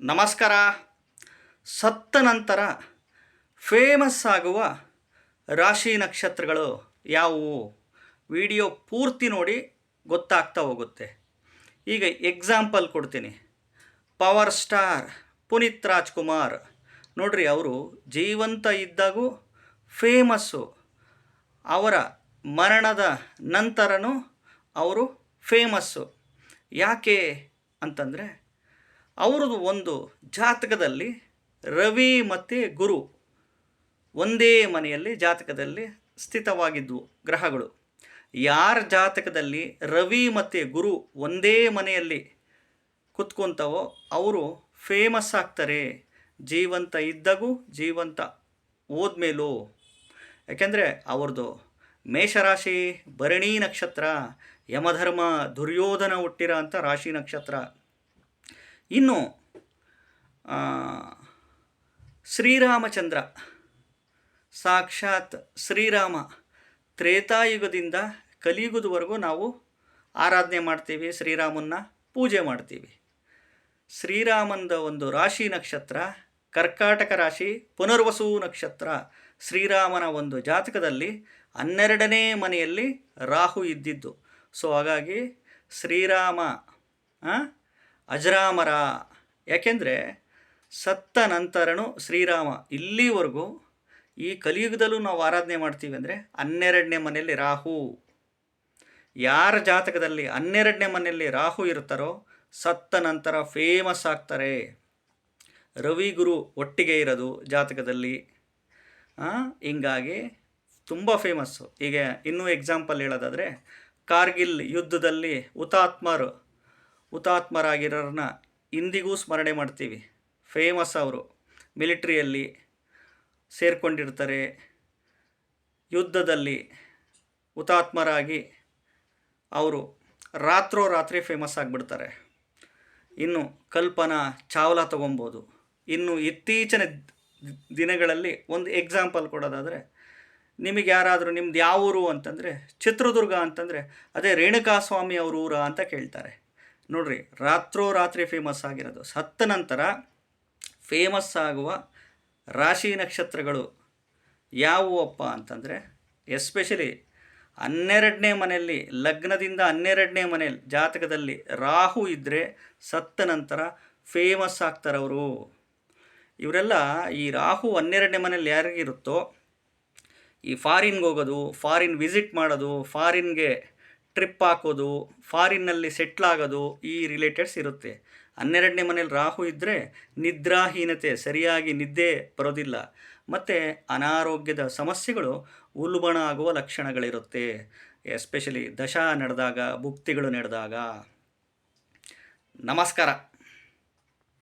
ನಮಸ್ಕಾರ. ಸತ್ತ ನಂತರ ಫೇಮಸ್ ಆಗುವ ರಾಶಿ ನಕ್ಷತ್ರಗಳು ಯಾವುವು? ವಿಡಿಯೋ ಪೂರ್ತಿ ನೋಡಿ ಗೊತ್ತಾಗ್ತಾ ಹೋಗುತ್ತೆ. ಈಗ ಎಕ್ಸಾಂಪಲ್ ಕೊಡ್ತೀನಿ. Power star Puneeth Rajkumar. ನೋಡ್ರಿ, ಅವರು ಜೀವಂತ ಇದ್ದಾಗೂ ಫೇಮಸ್ಸು ಅವರ ಮರಣದ ನಂತರನೂ ಅವರು ಫೇಮಸ್ಸು ಯಾಕೆ ಅಂತಂದರೆ ಅವ್ರದ್ದು ಒಂದು ಜಾತಕದಲ್ಲಿ ರವಿ ಮತ್ತು ಗುರು ಒಂದೇ ಮನೆಯಲ್ಲಿ ಜಾತಕದಲ್ಲಿ ಸ್ಥಿತವಾಗಿದ್ವು ಗ್ರಹಗಳು. ಯಾರ ಜಾತಕದಲ್ಲಿ ರವಿ ಮತ್ತು ಗುರು ಒಂದೇ ಮನೆಯಲ್ಲಿ ಕುತ್ಕೊಂತವೋ ಅವರು ಫೇಮಸ್ ಆಗ್ತಾರೆ. ಜೀವಂತ ಇದ್ದಾಗೂ ಜೀವಂತ ಹೋದ್ಮೇಲೂ. ಯಾಕೆಂದರೆ ಅವ್ರದ್ದು ಮೇಷರಾಶಿ ಭರಣಿ ನಕ್ಷತ್ರ, ಯಮಧರ್ಮ ದುರ್ಯೋಧನ ಹುಟ್ಟಿರೋ ಅಂಥ ರಾಶಿ ನಕ್ಷತ್ರ ಇನ್ನು ಶ್ರೀರಾಮಚಂದ್ರ, ಸಾಕ್ಷಾತ್ ಶ್ರೀರಾಮ ತ್ರೇತಾಯುಗದಿಂದ ಕಲಿಯುಗದವರೆಗೂ ನಾವು ಆರಾಧನೆ ಮಾಡ್ತೀವಿ, ಶ್ರೀರಾಮನ್ನ ಪೂಜೆ ಮಾಡ್ತೀವಿ. ಶ್ರೀರಾಮಂದ ಒಂದು ರಾಶಿ ನಕ್ಷತ್ರ, ಕರ್ಕಾಟಕ ರಾಶಿ ಪುನರ್ವಸು ನಕ್ಷತ್ರ, ಶ್ರೀರಾಮನ ಒಂದು ಜಾತಕದಲ್ಲಿ ಹನ್ನೆರಡನೇ ಮನೆಯಲ್ಲಿ ರಾಹು ಇದ್ದಿದ್ದು. ಸೊ, ಹಾಗಾಗಿ ಶ್ರೀರಾಮ ಅಜರಾಮರ. ಯಾಕೆಂದರೆ ಸತ್ತ ನಂತರನು ಶ್ರೀರಾಮ ಇಲ್ಲಿವರೆಗೂ ಈ ಕಲಿಯುಗದಲ್ಲೂ ನಾವು ಆರಾಧನೆ ಮಾಡ್ತೀವಿ ಅಂದರೆ ಹನ್ನೆರಡನೇ ಮನೆಯಲ್ಲಿ ರಾಹು. ಯಾರ ಜಾತಕದಲ್ಲಿ ಹನ್ನೆರಡನೇ ಮನೆಯಲ್ಲಿ ರಾಹು ಇರ್ತಾರೋ ಸತ್ತ ನಂತರ ಫೇಮಸ್ ಆಗ್ತಾರೆ. ರವಿ ಗುರು ಒಟ್ಟಿಗೆ ಇರೋದು ಜಾತಕದಲ್ಲಿ. ಹಿಂಗಾಗಿ ತುಂಬ ಫೇಮಸ್ಸು ಈಗ ಇನ್ನೂ ಎಕ್ಸಾಂಪಲ್ ಹೇಳೋದಾದರೆ ಕಾರ್ಗಿಲ್ ಯುದ್ಧದಲ್ಲಿ ಹುತಾತ್ಮರು ಹುತಾತ್ಮರಾಗಿರೋರನ್ನ ಇಂದಿಗೂ ಸ್ಮರಣೆ ಮಾಡ್ತೀವಿ. ಫೇಮಸ್ ಅವರು. ಮಿಲಿಟ್ರಿಯಲ್ಲಿ ಸೇರಿಕೊಂಡಿರ್ತಾರೆ. ಯುದ್ಧದಲ್ಲಿ ಹುತಾತ್ಮರಾಗಿ ಅವರು ರಾತ್ರೋ ರಾತ್ರಿ ಫೇಮಸ್ ಆಗಿಬಿಡ್ತಾರೆ. ಇನ್ನು ಕಲ್ಪನಾ ಚಾವ್ಲಾ ತಗೊಬೋದು. ಇನ್ನು ಇತ್ತೀಚಿನ ದಿನಗಳಲ್ಲಿ ಒಂದು ಎಕ್ಸಾಂಪಲ್ ಕೊಡೋದಾದರೆ, ನಿಮಗೆ ಯಾರಾದರೂ ನಿಮ್ದು ಯಾವ ಊರು ಅಂತಂದರೆ ಚಿತ್ರದುರ್ಗ ಅಂತಂದರೆ, ಅದೇ ರೇಣುಕಾಸ್ವಾಮಿ ಅವ್ರ ಊರ ಅಂತ ಕೇಳ್ತಾರೆ. ನೋಡ್ರಿ ರಾತ್ರೋರಾತ್ರಿ ಫೇಮಸ್ ಆಗಿರೋದು. ಸತ್ತ ನಂತರ ಫೇಮಸ್ ಆಗುವ ರಾಶಿ ನಕ್ಷತ್ರಗಳು ಯಾವುವಪ್ಪ ಅಂತಂದರೆ ಎಸ್ಪೆಷಲಿ ಹನ್ನೆರಡನೇ ಮನೆಯಲ್ಲಿ, ಲಗ್ನದಿಂದ ಹನ್ನೆರಡನೇ ಮನೆಯಲ್ಲಿ, ಜಾತಕದಲ್ಲಿ ರಾಹು ಇದ್ದರೆ ಸತ್ತ ನಂತರ ಫೇಮಸ್ ಆಗ್ತಾರವರು. ಇವರೆಲ್ಲ ಈ ರಾಹು ಹನ್ನೆರಡನೇ ಮನೆಯಲ್ಲಿ ಯಾರಿಗಿರುತ್ತೋ ಈ ಫಾರಿನ್ಗೆ ಹೋಗೋದು ಫಾರಿನ್ ವಿಸಿಟ್ ಮಾಡೋದು ಫಾರಿನ್ಗೆ ಟ್ರಿಪ್ ಹಾಕೋದು ಫಾರಿನ್ನಲ್ಲಿ ಸೆಟ್ಲ್ ಆಗೋದು ಈ ರಿಲೇಟೆಡ್ಸ್ ಇರುತ್ತೆ. ಹನ್ನೆರಡನೇ ಮನೇಲಿ ರಾಹು ಇದ್ದರೆ ನಿದ್ರಾಹೀನತೆ, ಸರಿಯಾಗಿ ನಿದ್ದೆ ಬರೋದಿಲ್ಲ. ಮತ್ತು ಅನಾರೋಗ್ಯದ ಸಮಸ್ಯೆಗಳು ಉಲ್ಬಣ ಆಗುವ ಲಕ್ಷಣಗಳಿರುತ್ತೆ. ಎಸ್ಪೆಷಲಿ ದಶಾ ನಡೆದಾಗ, ಭುಕ್ತಿಗಳು ನಡೆದಾಗ. ನಮಸ್ಕಾರ.